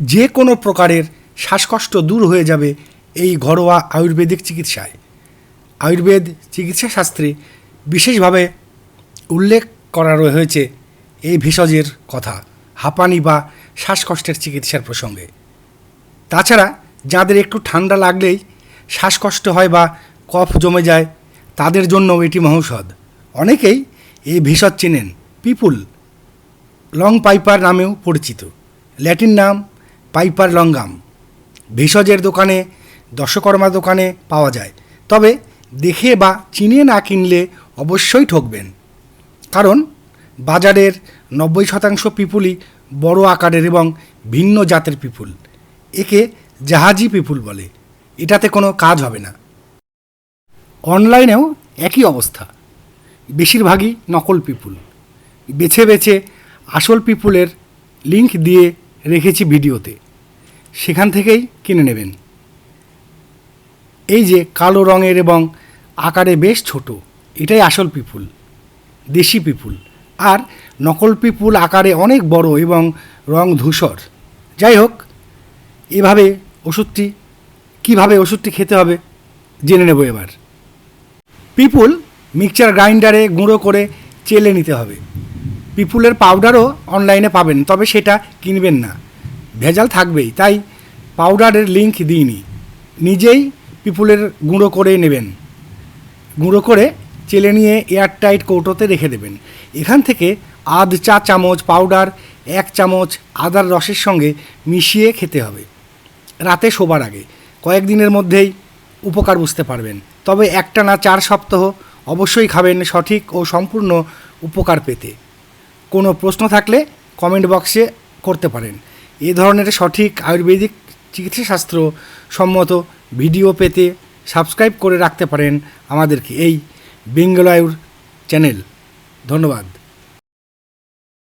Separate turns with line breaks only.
যে কোনো প্রকারের শ্বাসকষ্ট দূর হয়ে যাবে এই ঘরোয়া আয়ুর্বেদিক চিকিৎসায়। আয়ুর্বেদ চিকিৎসা শাস্ত্রে বিশেষভাবে উল্লেখ করা হয়েছে এই ভেষজের কথা, হাঁপানি বা শ্বাসকষ্টের চিকিৎসার প্রসঙ্গে। তাছাড়া যাদের একটু ঠান্ডা লাগলেই শ্বাসকষ্ট হয় বা কফ জমে যায়, তাদের জন্য এটি মহৌষধ। অনেকেই এই ভেষজ চেনেন, পিপুল, লং পাইপার নামেও পরিচিত। ল্যাটিন নাম পাইপার লঙ্গাম। ভেষজের দোকানে, দশকর্মা দোকানে পাওয়া যায়। তবে দেখে বা চিনে না কিনলে অবশ্যই ঠকবেন। কারণ বাজারের নব্বই শতাংশ পিপুলই বড় আকারের এবং ভিন্ন জাতের পিপুল। একে জাহাজি পিপুল বলে। এটাতে কোনো কাজ হবে না। অনলাইনেও একই অবস্থা। বেশিরভাগই নকল পিপুল। বেছে বেছে আসল পিপুলের লিংক দিয়ে রেখেছি ভিডিওতে। সেখান থেকেই কিনে নেবেন। এই যে কালো রঙের এবং আকারে বেশ ছোট, এটাই আসল পিপুল, দেশি পিপুল। আর নকল পিপুল আকারে অনেক বড় এবং রং ধূসর। যাই হোক, এভাবে ওষুধটি, কীভাবে ওষুধটি খেতে হবে, জেনে নেব এবার। পিপুল মিক্সচার গ্রাইন্ডারে গুঁড়ো করে চেলে নিতে হবে। পিপুলের পাউডারও অনলাইনে পাবেন, তবে সেটা কিনবেন না। ভেজাল থাকবেই, তাই পাউডারের লিংক দিইনি। নিজেই পিপুলের গুঁড়ো করে নেবেন। গুঁড়ো করে চেলে নিয়ে এয়ারটাইট কৌটোতে রেখে দেবেন। এখান থেকে আধ চা চামচ পাউডার এক চামচ আদার রসের সঙ্গে মিশিয়ে খেতে হবে। রাতে শোবার আগে। কয়েকদিনের মধ্যেই উপকার বুঝতে পারবেন। তবে একটা না চার সপ্তাহ অবশ্যই খাবেন সঠিক ও সম্পূর্ণ উপকার পেতে। কোনো প্রশ্ন থাকলে কমেন্ট বক্সে করতে পারেন। এ ধরনের সঠিক আয়ুর্বেদিক চিকিৎসাশাস্ত্র সম্মত ভিডিও পেতে সাবস্ক্রাইব করে রাখতে পারেন আমাদেরকে এই বেঙ্গল আয়ুর চ্যানেল। ধন্যবাদ।